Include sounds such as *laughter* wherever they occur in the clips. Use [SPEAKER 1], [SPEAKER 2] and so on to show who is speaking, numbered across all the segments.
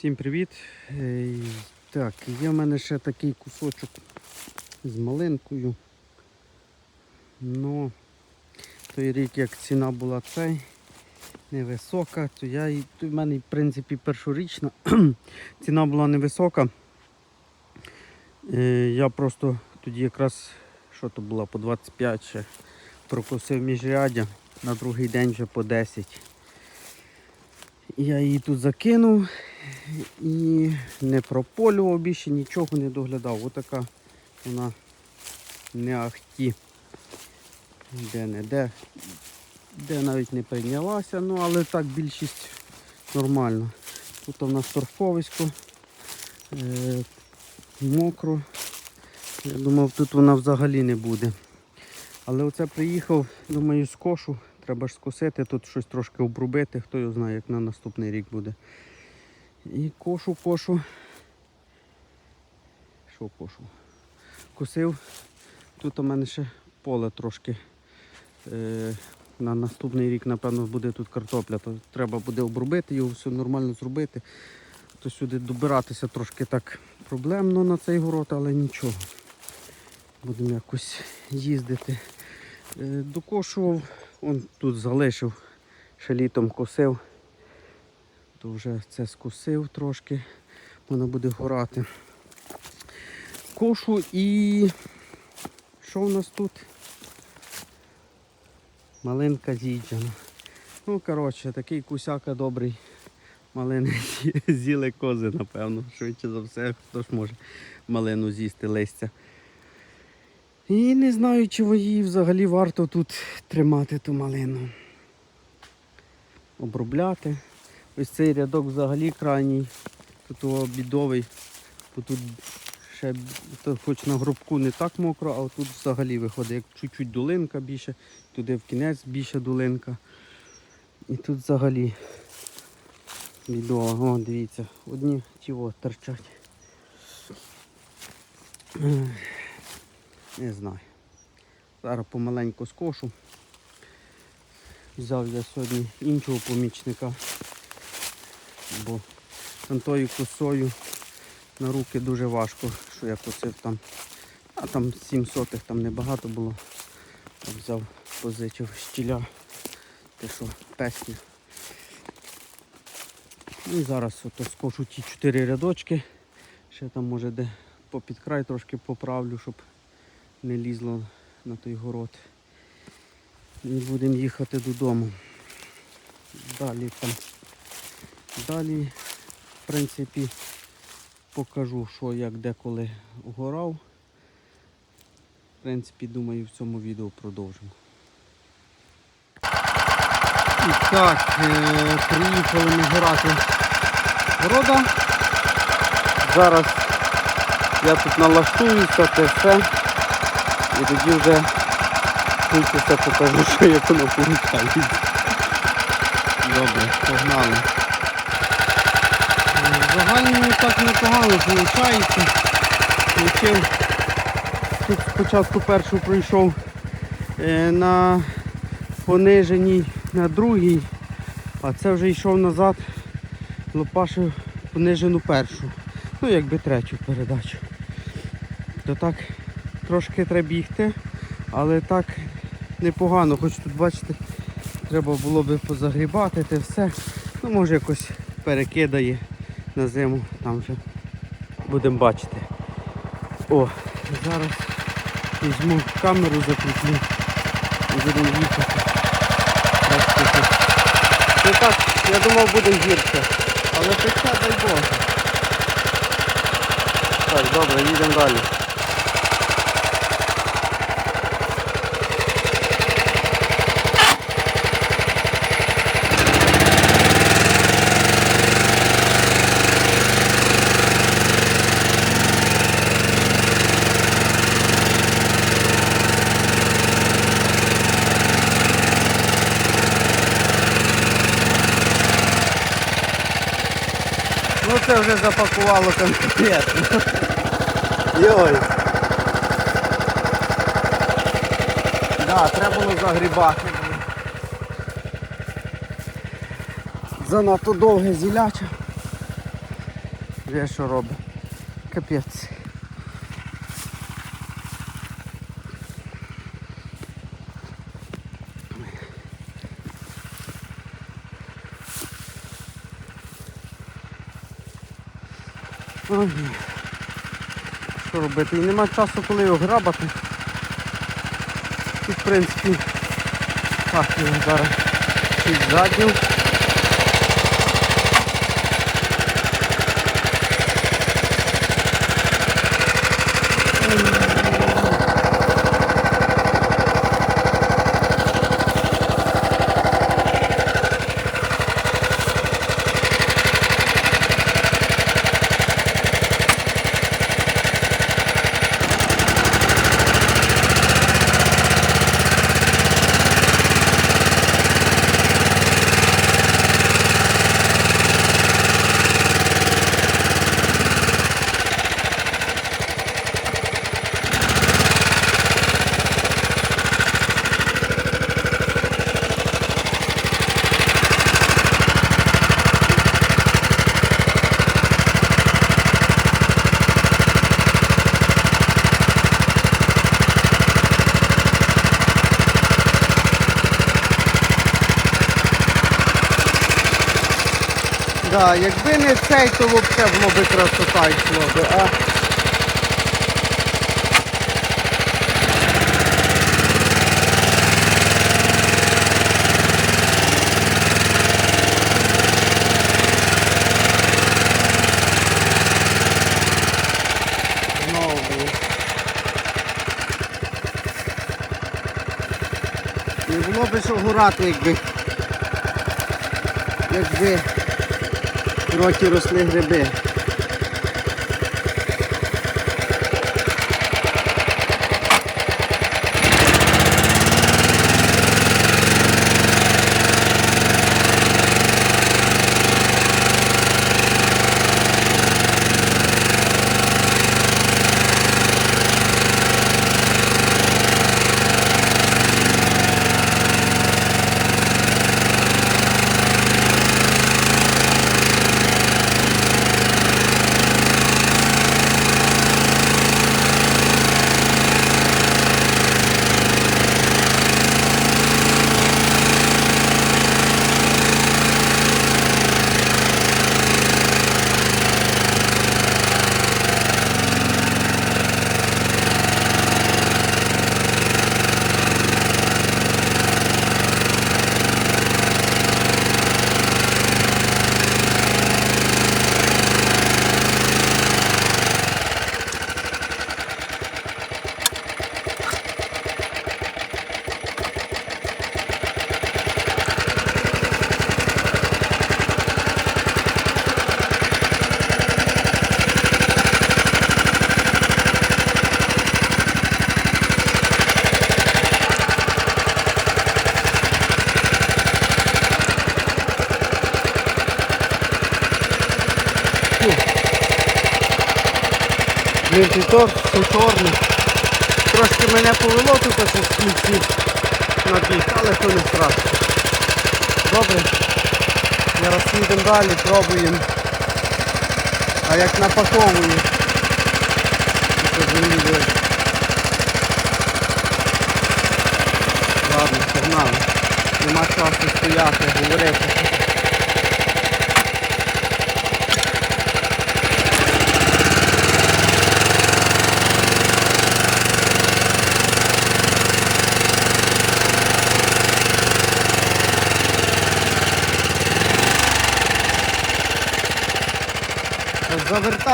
[SPEAKER 1] Всім привіт. Е, Так, є в мене ще такий кусочок з малинкою. Ну, той рік, як ціна була цей, невисока, то я і в мене, в принципі, першорічна. *clears throat* ціна була невисока. Е, Я просто тоді якраз, що то було, по 25 ще прокусив міжрядя, на другий день вже по 10. Я її тут закинув і не прополював більше, нічого не доглядав. Отака вона не ахті. Де не де. Навіть не прийнялася, ну але так більшість нормально. Тут у нас торфовисько, е, мокро. Я думав, тут вона взагалі не буде. Але оце приїхав, думаю, з кошу. Треба ж скосити, тут щось трошки обрубити, хто його знає, як на наступний рік буде. І кошу, кошу. Що кошу? Косив. Тут у мене ще поле трошки. Е, на наступний рік, напевно, буде тут картопля. То треба буде обрубити, його все нормально зробити. То сюди добиратися трошки так проблемно на цей город, але нічого. Будемо якось їздити. Е, докошував, он тут залишив, ще літом косив, то вже це скосив трошки, воно буде горати. Кошу і що в нас тут? Малинка з'їджена. Ну, коротше, такий кусяка добрий. Малини з'їли кози, напевно. Швидше за все, хто ж може малину з'їсти листя. І не знаю, чи її взагалі варто тут тримати ту малину. Обробляти. Ось цей рядок взагалі крайній, тут бідовий, бо тут ще хоч на грубку не так мокро, а тут взагалі виходить, як чуть-чуть долинка більше, туди в кінець більше долинка. І тут взагалі бідова. О, дивіться, одні чого торчать. Не знаю. Зараз помаленьку скошу. Взяв я сьогодні іншого помічника, бо там тою косою на руки дуже важко, що я косив там. А там 7 сотих, там небагато було. Я взяв, позичив щіля, те що песні. І зараз ото скошу ті 4 рядочки. Ще там може де попід край трошки поправлю, щоб не лізло на той город. І будемо їхати додому. Далі там. Далі, в принципі, покажу, що як деколи горав. В принципі, думаю, в цьому відео продовжимо. І так, е, приїхали ми горати города. Зараз я тут налаштуюся, те все. І тоді вже швидше покажу, що як воно виходить. Добре, погнали. Загальному так непогано виходить. Включив. Тут спочатку першу пройшов е, на пониженій, на другій, а це вже йшов назад, лопашив понижену першу. Ну якби третю передачу. То так трошки треба бігти, але так непогано, хоч тут бачите, треба було би позагрібати те все. Ну може якось перекидає на зиму, там вже будемо бачити. О, зараз візьму камеру закріплю і будемо їхати. Ну так, я думав буде гірше, але хоча дай Боже. Так, добре, їдемо далі. Ну це вже запакувало конкретно. Йой. Да, треба було загрібати. Занадто довге зіляче. Де що робить? Капець. Ой. Робити? І нема часу, коли його грабати. І в принципі так його зараз чуть задню. Да, якби не цей, то взагалі було би красота йшло би, а. Знову. було би що гурати, якби. Якби роті росли гриби. Блін, ти то все чорне. Трошки мене повело тут ось в на бік, але то не страшно. Добре. Зараз їдемо далі, пробуємо. А як напаковую, то відео. Ладно, погнали. Нема часу стояти, говорити.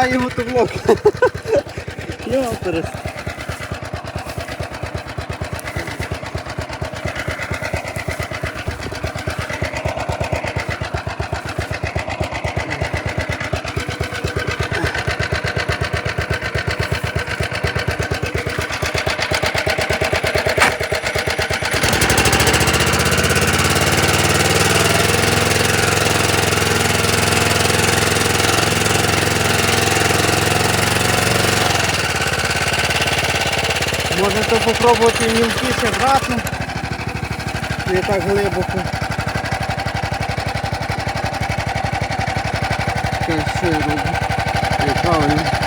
[SPEAKER 1] Завертаємо тулок. Йо, Я Можете попробувати мілкіше брати. Не так глибоко. Ще, я роблю. Правильно,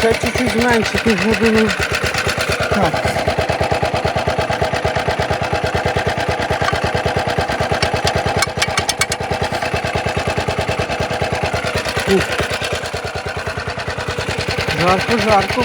[SPEAKER 1] ще чуть-чуть глибину. Так. Жарко, жарко.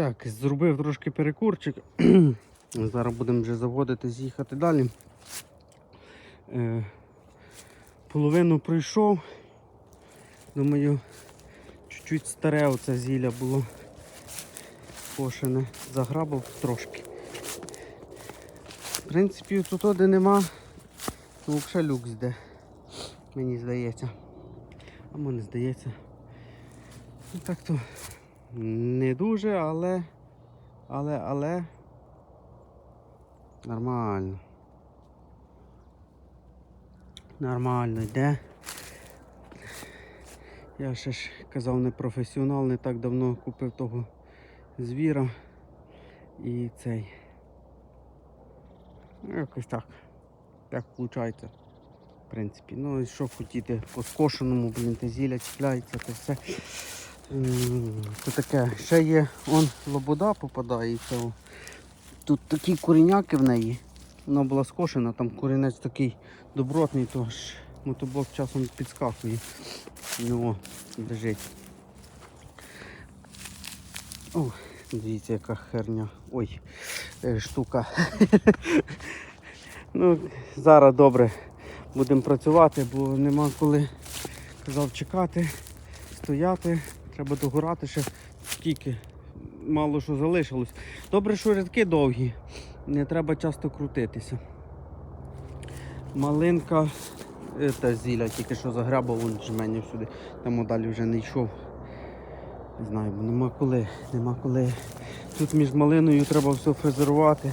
[SPEAKER 1] Так, зробив трошки перекурчик. *clears throat* Зараз будемо вже заводити, з'їхати далі. Е, половину пройшов. Думаю, чуть-чуть старе оце зілля було кошене. Заграбав трошки. В принципі, тут де нема, то взагалі люкс де. Мені здається. А мені здається. Ну так то не дуже, але. Але, але. Нормально. Нормально йде. Я ще ж казав не професіонал, не так давно купив того звіра і цей. Ну, якось так. Так виходить. В принципі. Ну і що хотіти, по скошеному, блін, те зілля чіпляється, то все. То таке. Ще є он лобода попадається. Тут такі кореняки в неї. Вона була скошена, там корінець такий добротний, то ж мотоблок часом підскакує. Ну, о, лежить. О, дивіться, яка херня. Ой, е, штука. *laughs* ну, зараз добре будемо працювати, бо нема коли казав чекати, стояти. Треба догорати ще скільки. Мало що залишилось. Добре, що рядки довгі, не треба часто крутитися. Малинка е, та зілля, тільки що заграбав, вон жменів сюди, там далі вже не йшов. Не знаю, бо нема коли, нема коли. Тут між малиною треба все фрезерувати.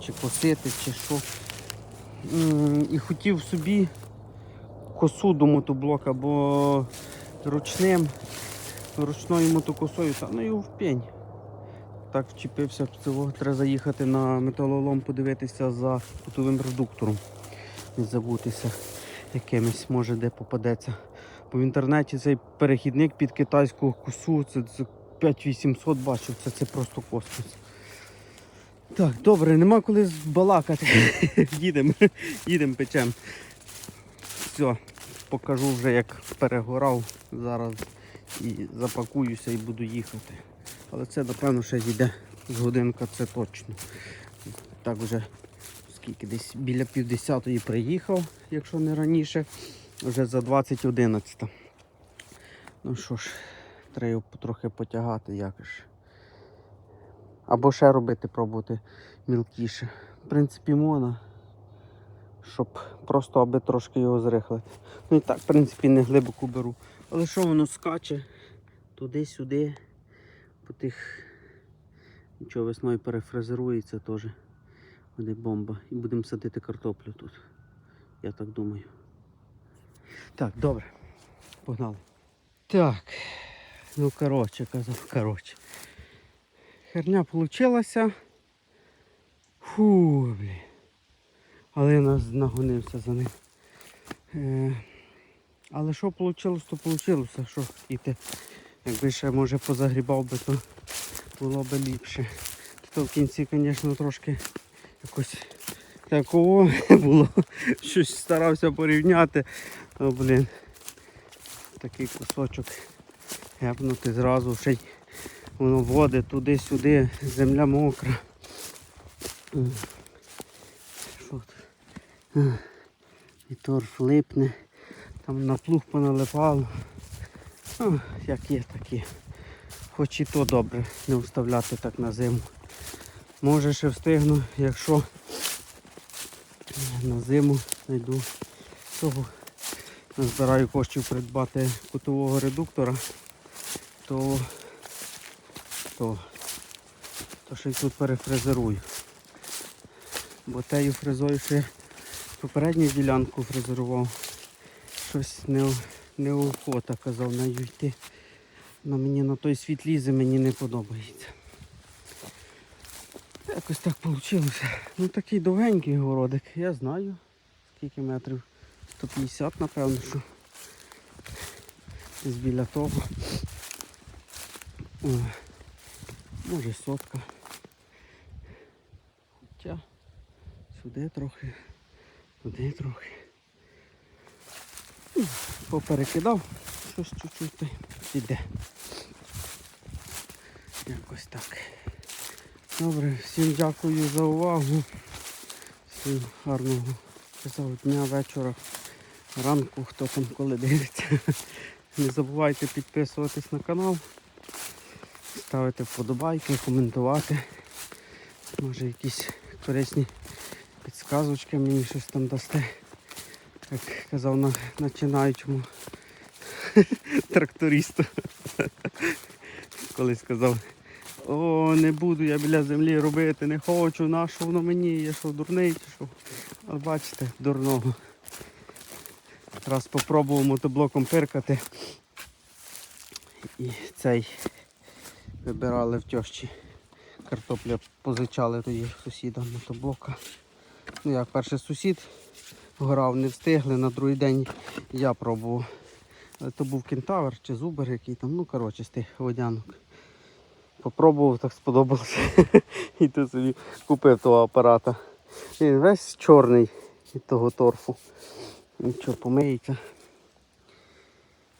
[SPEAKER 1] Чи косити, чи що. І хотів собі косу до мотоблока, бо ручним, ручною мотокосою, та ну і в пень. Так вчепився цього. Треба заїхати на металолом, подивитися за кутовим редуктором. Не забутися якимось, може де попадеться. Бо в інтернеті цей перехідник під китайську косу, це, це 5800 бачив, це, це просто космос. Так, добре, нема коли збалакати. їдемо, *laughs* їдемо печем. Все, покажу вже як перегорав зараз і запакуюся і буду їхати. Але це напевно ще йде з годинка, це точно. Так вже скільки десь біля півдесятої приїхав, якщо не раніше, вже за 20.11. Ну що ж, треба потрохи потягати як. Або ще робити, пробувати мілкіше. В принципі, можна, щоб просто аби трошки його зрихлити. Ну і так, в принципі, не глибоко беру. Але що воно скаче туди-сюди, по тих нічого весною перефрезерується теж. Буде бомба. І будемо садити картоплю тут. Я так думаю. Так, добре. Погнали. Так. Ну коротше, казав, коротше. Херня получилася. Фу, блін. Але я нас нагонився за ним. Е, але що вийшло, то вийшло. Що хотіти. Якби ще може позагрібав би, то було б ліпше. То в кінці, звісно, трошки якось такого *laughs* було. Щось старався порівняти. О, блін. Такий кусочок гепнути зразу ще й воно води туди-сюди, земля мокра. І торф липне, там на плуг поналипало. Ну, як є, так є. Хоч і то добре не вставляти так на зиму. Може ще встигну, якщо на зиму знайду того, назбираю коштів придбати кутового редуктора, то, то, то ще й тут перефрезерую. Бо тею фрезою ще попередню ділянку фрезерував. Щось не, не охота казав на йти. На мені на той світ лізе мені не подобається. Якось так вийшло. Ну такий довгенький городик, я знаю. Скільки метрів? 150, напевно, що. Десь біля того. О, може сотка. Хоча сюди трохи, туди трохи. Поперекидав щось чуть-чуть піде. Якось так. Добре, всім дякую за увагу. Всім гарного казав, дня, вечора, ранку, хто там коли дивиться. Не забувайте підписуватись на канал, ставити вподобайки, коментувати. Може якісь корисні підсказочки мені щось там дасте. Як казав на починаючому *laughs* трактористу. *laughs* Колись сказав, о, не буду я біля землі робити, не хочу, на що воно мені, я що дурний чи що. Але бачите, дурного. Раз попробував мотоблоком пиркати. І цей вибирали в тьощі. Картопля позичали тоді сусіда мотоблока. Ну як перший сусід грав, не встигли, на другий день я пробував. Але то був кентавр чи зубер який там, ну коротше, з тих водянок. Попробував, так сподобалося. *laughs* І то собі купив того апарата. Він весь чорний від того торфу. Нічого помиється.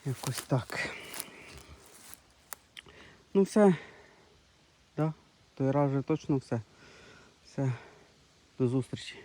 [SPEAKER 1] Якось так. Ну все. Да? Той раз вже точно все. Все. До зустрічі.